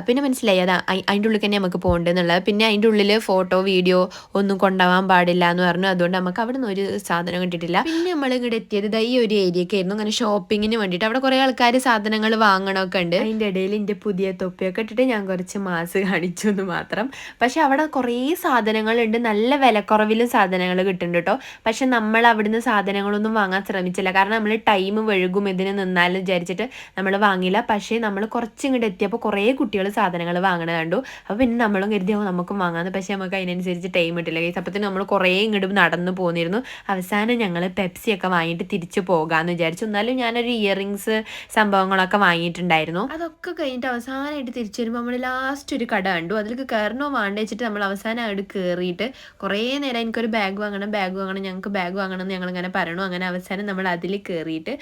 പിന്നെ മനസ്സിലായി അത് അതിന്റെ ഉള്ളിൽ തന്നെ നമുക്ക് പോകേണ്ടതെന്നുള്ളത്. പിന്നെ അതിന്റെ ഉള്ളിൽ ഫോട്ടോ വീഡിയോ ഒന്നും കൊണ്ടുപോകാൻ പാടില്ല എന്ന് പറഞ്ഞു. അതുകൊണ്ട് നമുക്ക് അവിടെ നിന്ന് ഒരു സാധനം കിട്ടിയിട്ടില്ല. പിന്നെ നമ്മൾ ഇങ്ങോട്ട് എത്തിയത് ഈ ഒരു ഏരിയയൊക്കെ ആയിരുന്നു. അങ്ങനെ ഷോപ്പിങ്ങിന് വേണ്ടിയിട്ട് അവിടെ കുറേ ആൾക്കാർ സാധനങ്ങൾ വാങ്ങണമൊക്കെ ഉണ്ട്. അതിന്റെ ഇടയിൽ എന്റെ പുതിയ തൊപ്പിയൊക്കെ ഇട്ടിട്ട് ഞാൻ കുറച്ച് മാസ് കാണിച്ചു എന്ന് മാത്രം. പക്ഷെ അവിടെ കുറേ സാധനങ്ങളുണ്ട്. നല്ല വിലക്കുറവിലും സാധനങ്ങൾ കിട്ടുന്നുണ്ട് കേട്ടോ. പക്ഷെ നമ്മൾ അവിടുന്ന് സാധനങ്ങളൊന്നും വാങ്ങാൻ ശ്രമിച്ചില്ല. കാരണം നമ്മൾ ടൈം വഴുകും ഇതിന് നിന്നാലും വിചാരിച്ചിട്ട് നമ്മൾ വാങ്ങില്ല പക്ഷേ നമ്മൾ കുറച്ച് ഇങ്ങോട്ട് എത്തിയപ്പോൾ കുറേ കുട്ടികൾ സാധനങ്ങൾ വാങ്ങണ കണ്ടു. അപ്പോൾ പിന്നെ നമ്മളും കരുതിയാവും നമുക്കും വാങ്ങാമെന്ന് പക്ഷേ നമുക്ക് അതിനനുസരിച്ച് ടൈം കിട്ടില്ല. കേസ് അപ്പത്തിന് നമ്മൾ കുറേ ഇങ്ങോട്ട് നടന്നു പോന്നിരുന്നു. അവസാനം ഞങ്ങൾ പെപ്സി ഒക്കെ വാങ്ങിയിട്ട് തിരിച്ചു പോകാമെന്ന് വിചാരിച്ചു. എന്നാലും ഞാനൊരു ഇയറിങ്സ് സംഭവങ്ങളൊക്കെ വാങ്ങിയിട്ടുണ്ടായിരുന്നു. അതൊക്കെ കഴിഞ്ഞിട്ട് അവസാനമായിട്ട് തിരിച്ചു വരുമ്പോൾ നമ്മൾ ലാസ്റ്റ് ഒരു കട കണ്ടു. അതിലേക്ക് കയറണോ വേണ്ട വെച്ചിട്ട് നമ്മൾ അവസാനം അവിടെ കയറിയിട്ട് കുറേ നേരം എനിക്കൊരു ബാഗ് വാങ്ങണം ബാഗ് വാങ്ങണം ഞങ്ങൾക്ക് ബാഗ് വാങ്ങണം എന്ന് ഞങ്ങളിങ്ങനെ പറയണു. അങ്ങനെ അവസാനം നമ്മൾ അതിൽ കയറിയിട്ട്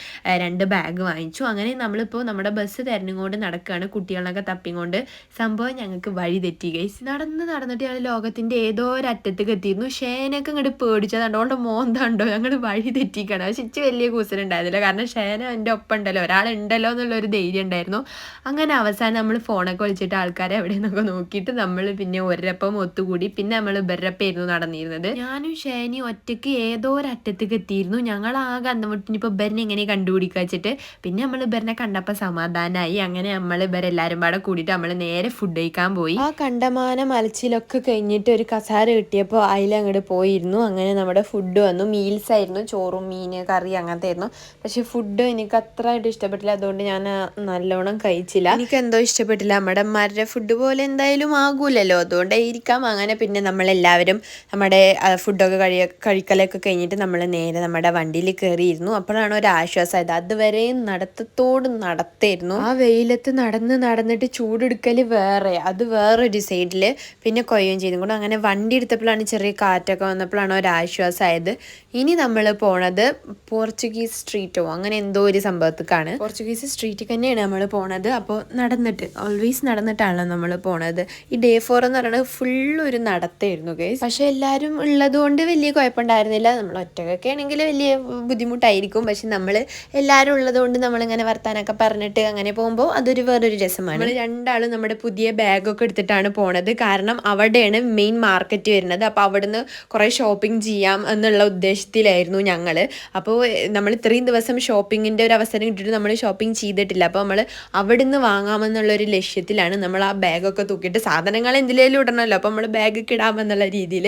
രണ്ട് ബാഗ് വാങ്ങിച്ചു. അങ്ങനെ നമ്മളിപ്പോൾ നമ്മുടെ ബസ് തിരഞ്ഞുകൊണ്ട് നടക്കുകയാണ് കുട്ടികളൊക്കെ തപ്പിക്കൊണ്ട് സംഭവം ഞങ്ങൾക്ക് വഴി തെറ്റി. ഗൈസ് നടന്ന് നടന്നിട്ട് ഞങ്ങൾ ലോകത്തിന്റെ ഏതോ ഒരു അറ്റത്തേക്ക് എത്തിയിരുന്നു. ഷേനൊക്കെ ഇങ്ങോട്ട് പേടിച്ചതുണ്ടോ അവളുടെ മോന്താണ്ടോ ഞങ്ങൾ വഴി തെറ്റിക്കണം. പക്ഷെ വലിയ കൂസലുണ്ടായിരുന്നില്ല കാരണം ഷേന എന്റെ ഒപ്പം ഉണ്ടല്ലോ. ഒരാളുണ്ടല്ലോ എന്നുള്ളൊരു ധൈര്യം ഉണ്ടായിരുന്നു. അങ്ങനെ അവസാനം നമ്മൾ ഫോണൊക്കെ വിളിച്ചിട്ട് ആൾക്കാരെ എവിടെ നിന്നൊക്കെ നോക്കിയിട്ട് നമ്മൾ പിന്നെ ഒരപ്പം ഒത്തുകൂടി. പിന്നെ നമ്മൾ ബെറപ്പായിരുന്നു നടന്നിരുന്നത്. ഞാനും ഷേനി ഒറ്റയ്ക്ക് ഏതോ ഒരു അറ്റത്തേക്ക് എത്തിയിരുന്നു. ഞങ്ങൾ ആകെ അന്തമുട്ടിനിപ്പോൾ ബെറിനെ എങ്ങനെ കണ്ടുപിടിക്കുക വെച്ചിട്ട് പിന്നെ നമ്മൾ ബെറിനെ കണ്ടപ്പോൾ സമാധാനമായി അങ്ങനെ നമ്മൾ ഇവരെല്ലാവരും പാടെ കൂടിയിട്ട് നമ്മൾ നേരെ ഫുഡ് കഴിക്കാൻ പോയി. ആ കണ്ടമാന മലച്ചിലൊക്കെ കഴിഞ്ഞിട്ട് ഒരു കസാര കിട്ടിയപ്പോൾ അതിൽ അങ്ങോട്ട് പോയിരുന്നു. അങ്ങനെ നമ്മുടെ ഫുഡ് വന്നു. മീൽസ് ആയിരുന്നു. ചോറും മീൻ കറി അങ്ങനത്തെ ആയിരുന്നു. പക്ഷെ ഫുഡ് എനിക്ക് അത്രയായിട്ട് ഇഷ്ടപ്പെട്ടില്ല. അതുകൊണ്ട് ഞാൻ നല്ലോണം കഴിച്ചില്ല. എനിക്ക് എന്തോ ഇഷ്ടപ്പെട്ടില്ല. നമ്മുടെ അമ്മമാരുടെ ഫുഡ് പോലെ എന്തായാലും ആകൂലല്ലോ. അതുകൊണ്ടായിരിക്കാം. അങ്ങനെ പിന്നെ നമ്മളെല്ലാവരും നമ്മുടെ ഫുഡൊക്കെ കഴിയ കഴിക്കലൊക്കെ കഴിഞ്ഞിട്ട് നമ്മൾ നേരെ നമ്മുടെ വണ്ടിയിൽ കയറിയിരുന്നു അപ്പോഴാണ് ഒരു ആശ്വാസമായത് അതുവരെയും നടത്തത്തോട് നടത്തായിരുന്നു. ആ വെയിലത്ത് നടന്ന് നടന്നിട്ട് ചൂടെടുക്കൽ വേറെ അത് വേറൊരു സൈഡിൽ പിന്നെ കൊയ്യുകയും ചെയ്തും. കൂടെ അങ്ങനെ വണ്ടി എടുത്തപ്പോഴാണ് ചെറിയ കാറ്റൊക്കെ വന്നപ്പോഴാണ് ഒരു ആശ്വാസമായത് ഇനി നമ്മൾ പോണത് പോർച്ചുഗീസ് സ്ട്രീറ്റോ? അങ്ങനെ എന്തോ ഒരു സംഭവത്തേക്കാണ്. പോർച്ചുഗീസ് സ്ട്രീറ്റിൽ തന്നെയാണ് നമ്മൾ പോണത്. അപ്പോൾ നടന്നിട്ട് ഓൾവേസ് നടന്നിട്ടാണല്ലോ നമ്മൾ പോണത്. ഈ ഡേ ഫോർ എന്ന് പറയുന്നത് ഫുൾ ഒരു നടത്തായിരുന്നു ഗൈസ് പക്ഷെ എല്ലാവരും ഉള്ളത് കൊണ്ട് വലിയ കുഴപ്പമുണ്ടായിരുന്നില്ല. നമ്മൾ ഒറ്റക്കൊക്കെ ആണെങ്കിൽ വലിയ ബുദ്ധിമുട്ടായിരിക്കും. പക്ഷെ നമ്മൾ എല്ലാവരും ഉള്ളതുകൊണ്ട് നമ്മളിങ്ങനെ വർത്താനൊക്കെ പറഞ്ഞിട്ട് അങ്ങനെ പോകുമ്പോൾ അതൊരു വേറൊരു രസമാണ്. നമ്മൾ രണ്ടാളും നമ്മുടെ പുതിയ ബാഗൊക്കെ എടുത്തിട്ടാണ് പോണത്. കാരണം അവിടെയാണ് മെയിൻ മാർക്കറ്റ് വരുന്നത്. അപ്പോൾ അവിടുന്ന് കുറേ ഷോപ്പിംഗ് ചെയ്യാം എന്നുള്ള ഉദ്ദേശത്തിലായിരുന്നു ഞങ്ങൾ. അപ്പോൾ നമ്മൾ ഇത്രയും ദിവസം ഷോപ്പിങ്ങിന്റെ ഒരു അവസരം കിട്ടിയിട്ട് നമ്മൾ ഷോപ്പിംഗ് ചെയ്തിട്ടില്ല. അപ്പോൾ നമ്മൾ അവിടുന്ന് വാങ്ങാമെന്നുള്ളൊരു ലക്ഷ്യത്തിലാണ് നമ്മൾ ആ ബാഗൊക്കെ തൂക്കിയിട്ട് സാധനങ്ങൾ എന്തിലേലും ഇടണമല്ലോ. അപ്പോൾ നമ്മൾ ബാഗൊക്കെ ഇടാമെന്നുള്ള രീതിയിൽ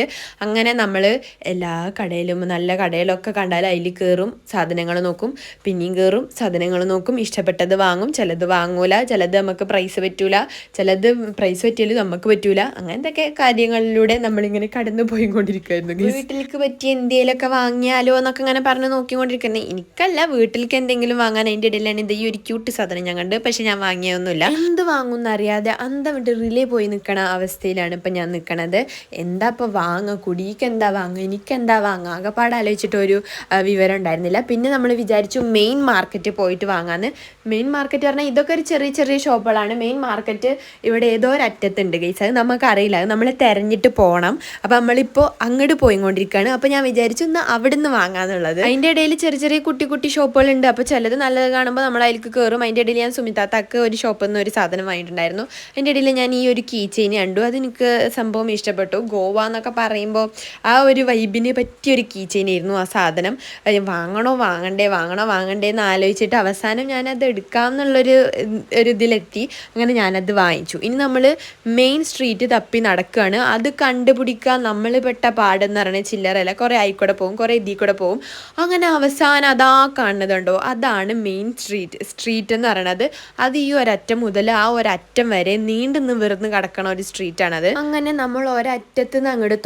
അങ്ങനെ നമ്മൾ എല്ലാ കടയിലും നല്ല കടയിലൊക്കെ കണ്ടാൽ അതിൽ കയറും സാധനങ്ങൾ നോക്കും. പിന്നെയും കയറും സാധനങ്ങൾ നോക്കും. ഇഷ്ടപ്പെട്ടത് വാങ്ങും ചിലത് വാങ്ങൂല ചിലത് നമുക്ക് പ്രൈസ് പറ്റൂല ചിലത് പ്രൈസ് പറ്റിയാലും നമുക്ക് പറ്റൂല. അങ്ങനത്തെ കാര്യങ്ങളിലൂടെ നമ്മളിങ്ങനെ കടന്നു പോയിക്കൊണ്ടിരിക്കുമായിരുന്നു വീട്ടിലേക്ക് പറ്റിയ എന്തെങ്കിലുമൊക്കെ വാങ്ങിയാലോ എന്നൊക്കെ ഇങ്ങനെ പറഞ്ഞ് നോക്കിക്കൊണ്ടിരിക്കുന്നത് എനിക്കല്ല വീട്ടിലേക്ക് എന്തെങ്കിലും വാങ്ങാൻ അതിന്റെ ഇടയിലാണ് ഇത് ഈ ഒരു ക്യൂട്ട് സാധനം ഞാൻ കണ്ട് പക്ഷെ ഞാൻ വാങ്ങിയൊന്നുമില്ല എന്ത് വാങ്ങും അറിയാതെ അന്തം വിട്ട് റിലേ പോയി നിൽക്കണ അവസ്ഥയിലാണ് ഇപ്പം ഞാൻ നിൽക്കണത് എന്താ ഇപ്പം വാങ്ങുക കുടിക്ക് എന്താ വാങ്ങുക? എനിക്ക് എന്താ വാങ്ങുക? ആകെപ്പാട് ആലോചിച്ചിട്ട് ഒരു വിവരം ഉണ്ടായിരുന്നില്ല പിന്നെ നമ്മൾ വിചാരിച്ചു മെയിൻ മാർക്കറ്റ് പോയിട്ട് വാങ്ങാന്ന്. മെയിൻ മാർക്കറ്റ് പറഞ്ഞാൽ ഇതൊക്കെ ഒരു ചെറിയ ചെറിയ ഷോപ്പുകളാണ്. മെയിൻ മാർക്കറ്റ് ഇവിടെ ഏതോ ഒരു അറ്റത്തുണ്ട് ഗൈസ് അത് നമുക്കറിയില്ല. അത് നമ്മൾ തിരഞ്ഞിട്ട് പോകണം അപ്പം നമ്മളിപ്പോൾ അങ്ങോട്ട് പോയിക്കൊണ്ടിരിക്കുകയാണ് അപ്പോൾ ഞാൻ വിചാരിച്ചു ഇന്ന് അവിടെ നിന്ന് വാങ്ങാന്നുള്ളത്. അതിന്റെ ഇടയിൽ ചെറിയ ചെറിയ കുട്ടി കുട്ടി ഷോപ്പുകളുണ്ട്. അപ്പോൾ ചിലത് നല്ലത് കാണുമ്പോൾ നമ്മൾ അതിലേക്ക് കയറും അതിന്റെ ഇടയിൽ ഞാൻ സുമിതാത്താക്ക് ഒരു ഷോപ്പിൽ നിന്ന് ഒരു സാധനം വാങ്ങിയിട്ടുണ്ടായിരുന്നു. അതിന്റെ ഇടയിൽ ഞാൻ ഈ ഒരു കീ ചെയിൻ കണ്ടു അതെനിക്ക് സംഭവം ഇഷ്ടപ്പെട്ടു. ഗോവ എന്നൊക്കെ പറയുമ്പോൾ ആ ഒരു വൈബിന് പറ്റിയ ഒരു കീ ചെയിൻ ആയിരുന്നു ആ സാധനം. വാങ്ങണോ വാങ്ങണ്ടേ വാങ്ങണോ വാങ്ങണ്ടേ എന്ന് ആലോചിച്ചിട്ട് അവസാനം ഞാനത് എടുക്കാം എന്നുള്ളൊരു ഉം, ഒരു ഇതിലെത്തി. അങ്ങനെ ഞാനത് വാങ്ങിച്ചു. ഇനി നമ്മൾ മെയിൻ സ്ട്രീറ്റ് തപ്പി നടക്കുകയാണ്. അത് കണ്ടുപിടിക്കാൻ നമ്മൾ പെട്ട പാടെന്ന് പറയുന്നത് ചില്ലറല്ല കുറേ ആയിക്കൂടെ പോകും കുറേ ഇതിൽ കൂടെ പോകും അങ്ങനെ അവസാനം അതാ കാണുന്നതുണ്ടോ അതാണ് മെയിൻ സ്ട്രീറ്റ് സ്ട്രീറ്റ് എന്ന് പറയണത്. അത് ഈ ഒരറ്റം മുതൽ ആ ഒരറ്റം വരെ നീണ്ടു നിവർന്ന് കിടക്കണ ഒരു സ്ട്രീറ്റാണത് അങ്ങനെ നമ്മൾ ഒരറ്റത്ത് നിന്ന് അങ്ങോട്ട്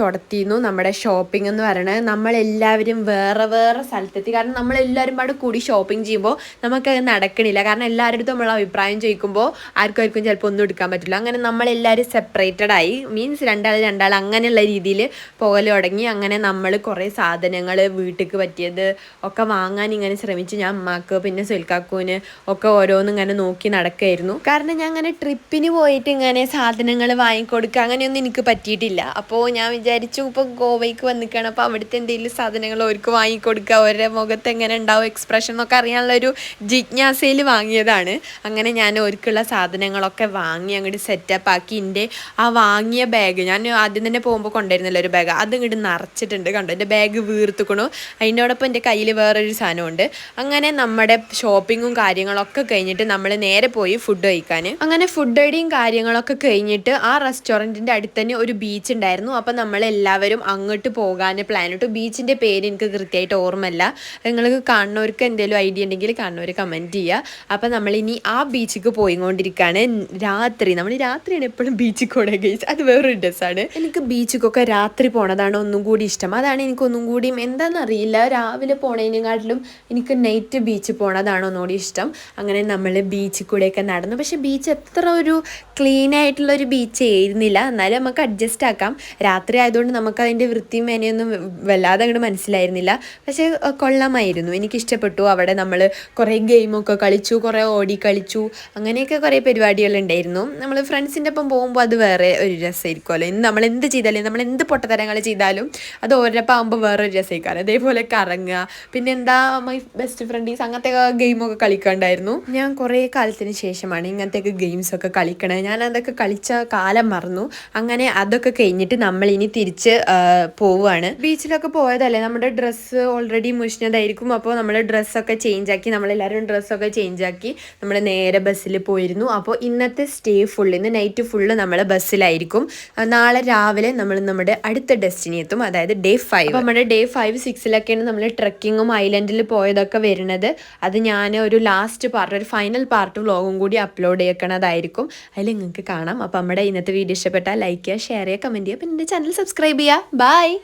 തുടത്തിയിരുന്നു നമ്മുടെ ഷോപ്പിംഗ് എന്ന് പറയുന്നത് നമ്മളെല്ലാവരും വേറെ വേറെ സ്ഥലത്തെത്തി. കാരണം നമ്മളെല്ലാവരും പാട് കൂടി ഷോപ്പിംഗ് ചെയ്യുമ്പോൾ നമുക്കത് നടക്കണില്ല. കാരണം എല്ലാവരുടെ അടുത്തും നമ്മൾ അഭിപ്രായം ചോദിക്കുമ്പോൾ ആർക്കും ആർക്കും ചിലപ്പോൾ ഒന്നും എടുക്കാൻ പറ്റില്ല. അങ്ങനെ നമ്മളെല്ലാവരും സെപ്പറേറ്റഡ് ആയി. മീൻസ് രണ്ടാൾ രണ്ടാൾ അങ്ങനെയുള്ള രീതിയിൽ പോകൽ തുടങ്ങി. അങ്ങനെ നമ്മൾ കുറേ സാധനങ്ങൾ വീട്ടിലേക്ക് പറ്റിയത് ഒക്കെ വാങ്ങാൻ ഇങ്ങനെ ശ്രമിച്ച്. ഞാൻ അമ്മാക്ക് പിന്നെ സുൽക്കാക്കൂന് ഒക്കെ ഓരോന്നും ഇങ്ങനെ നോക്കി നടക്കുമായിരുന്നു കാരണം ഞാൻ അങ്ങനെ ട്രിപ്പിന് പോയിട്ട് ഇങ്ങനെ സാധനങ്ങൾ വാങ്ങിക്കൊടുക്കുക അങ്ങനെയൊന്നും എനിക്ക് പറ്റിയിട്ടില്ല. അപ്പോൾ ഞാൻ വിചാരിച്ചു ഇപ്പോൾ നമ്മളിപ്പോൾ ഗോവയ്ക്ക് വന്നിക്കുകയാണ് അപ്പോൾ അവിടുത്തെ എന്തെങ്കിലും സാധനങ്ങൾ അവർക്ക് വാങ്ങിക്കൊടുക്കുക. അവരുടെ മുഖത്ത് എങ്ങനെ ഉണ്ടാവും എക്സ്പ്രഷൻ എന്നൊക്കെ അറിയാനുള്ള ഒരു ജിജ്ഞാസയിൽ വാങ്ങിയതാണ്. അങ്ങനെ ഞാൻ അവർക്കുള്ള സാധനങ്ങളൊക്കെ വാങ്ങി അങ്ങോട്ട് സെറ്റപ്പ് ആക്കി. എന്റെ ആ വാങ്ങിയ ബാഗ് ഞാൻ ആദ്യം തന്നെ പോകുമ്പോൾ കൊണ്ടുവരുന്നല്ലോ ഒരു ബാഗ് അത് ഇങ്ങോട്ട് നിറച്ചിട്ടുണ്ട് കണ്ടോ? എന്റെ ബാഗ് വീർത്തുക്കണു. അതിനോടൊപ്പം എന്റെ കയ്യിൽ വേറൊരു സാധനമുണ്ട്. അങ്ങനെ നമ്മുടെ ഷോപ്പിങ്ങും കാര്യങ്ങളൊക്കെ കഴിഞ്ഞിട്ട് നമ്മൾ നേരെ പോയി ഫുഡ് കഴിക്കാൻ. അങ്ങനെ ഫുഡ് ഐഡിയും കാര്യങ്ങളൊക്കെ കഴിഞ്ഞിട്ട് ആ റെസ്റ്റോറന്റിന്റെ അടുത്ത് തന്നെ ഒരു ബീച്ച് ഉണ്ടായിരുന്നു. അപ്പോൾ നമ്മൾ എല്ലാവരും അങ്ങോട്ട് പോകാൻ പ്ലാൻ ഇട്ടു. ബീച്ചിന്റെ പേര് എനിക്ക് കൃത്യമായിട്ട് ഓർമ്മയില്ല. നിങ്ങൾക്ക് കാണുന്നവർക്ക് എന്തെങ്കിലും ഐഡിയ ഉണ്ടെങ്കിൽ കാണുന്നവർ കമന്റ് ചെയ്യുക. അപ്പോൾ നമ്മളിനി ആ ബീച്ചിക്ക് പോയിക്കൊണ്ടിരിക്കുകയാണ് രാത്രി നമ്മൾ രാത്രിയാണ് എപ്പോഴും ബീച്ചിൽ കൂടെ കഴിച്ച് അത് വേറൊരു ഡ്രസ്സാണ് എനിക്ക് ബീച്ചിക്കൊക്കെ രാത്രി പോണതാണ് ഒന്നും കൂടി ഇഷ്ടം. അതാണ് എനിക്ക് ഒന്നും കൂടിയും എന്താണെന്നറിയില്ല രാവിലെ പോണതിനെക്കാട്ടിലും എനിക്ക് നൈറ്റ് ബീച്ച് പോണതാണ് ഒന്നുകൂടി ഇഷ്ടം. അങ്ങനെ നമ്മൾ ബീച്ചിൽ കൂടെയൊക്കെ നടന്നു. പക്ഷേ ബീച്ച് എത്ര ഒരു ക്ലീൻ ആയിട്ടുള്ള ഒരു ബീച്ച് ആയിരുന്നില്ല. എന്നാലും നമുക്ക് അഡ്ജസ്റ്റ് ആക്കാം. രാത്രി ആയതുകൊണ്ട് നമുക്ക് അതിന്റെ വൃത്തിയും മേനയൊന്നും വല്ലാതെ അങ്ങോട്ട് മനസ്സിലായിരുന്നില്ല. പക്ഷേ കൊള്ളാമായിരുന്നു. എനിക്കിഷ്ടപ്പെട്ടു. അവിടെ നമ്മൾ കുറേ ഗെയിമൊക്കെ കളിച്ചു കുറേ ഓടി കളിച്ചു അങ്ങനെയൊക്കെ കുറേ പരിപാടികളുണ്ടായിരുന്നു. നമ്മൾ ഫ്രണ്ട്സിന്റെ ഒപ്പം പോകുമ്പോൾ അത് വേറെ ഒരു രസമായിരിക്കുമല്ലോ ഇന്ന് നമ്മൾ എന്ത് ചെയ്താലും നമ്മൾ എന്ത് പൊട്ടത്തരങ്ങൾ ചെയ്താലും അത് ഓരോപ്പം ആകുമ്പോൾ വേറൊരു രസമായിരിക്കും. അതേപോലെ കറങ്ങുക. പിന്നെ എന്താ മൈ ബെസ്റ്റ് ഫ്രണ്ടീസ് അങ്ങനത്തെ ഗെയിമൊക്കെ കളിക്കാണ്ടായിരുന്നു. ഞാൻ കുറേ കാലത്തിന് ശേഷമാണ് ഇങ്ങനത്തെയൊക്കെ ഗെയിംസൊക്കെ കളിക്കണത്. ഞാൻ അതൊക്കെ കളിച്ച കാലം മറന്നു. അങ്ങനെ അതൊക്കെ കഴിഞ്ഞിട്ട് നമ്മൾ ഇനി തിരിച്ച് പോവുകയാണ്. ബീച്ചിലൊക്കെ പോയതല്ലേ? നമ്മുടെ ഡ്രസ്സ് ഓൾറെഡി മുഷിഞ്ഞതായിരിക്കും. അപ്പോൾ നമ്മൾ ഡ്രസ്സൊക്കെ ചേഞ്ച് ആക്കി നമ്മളെല്ലാവരും ഡ്രസ്സൊക്കെ ചേഞ്ച് ആക്കി നമ്മൾ നേരെ ബസ്സിൽ പോയിരുന്നു. അപ്പോൾ ഇന്നത്തെ സ്റ്റേ ഫുൾ ഇന്ന് നൈറ്റ് ഫുള്ള് നമ്മൾ ബസ്സിലായിരിക്കും. നാളെ രാവിലെ നമ്മൾ നമ്മുടെ അടുത്ത ഡെസ്റ്റിനി എത്തും. അതായത് ഡേ ഫൈവ് അപ്പോൾ നമ്മുടെ ഡേ ഫൈവ് സിക്സിലൊക്കെയാണ് നമ്മൾ ട്രക്കിങ്ങും ഐലൻഡിൽ പോയതൊക്കെ വരുന്നത്. അത് ഞാൻ ഒരു ലാസ്റ്റ് പാർട്ട് ഒരു ഫൈനൽ പാർട്ട് വ്ളോഗും കൂടി അപ്ലോഡ് ചെയ്യണതായിരിക്കും അതിൽ നിങ്ങൾക്ക് കാണാം. അപ്പോൾ നമ്മുടെ ഇന്നത്തെ വീഡിയോ ഇഷ്ടപ്പെട്ടാൽ ലൈക്ക് ചെയ്യുക ഷെയർ ചെയ്യുക കമന്റ് ചെയ്യുക. പിന്നെ എന്റെ ചാനൽ സബ്സ്ക്രൈബ് ചെയ്യുക. Bye!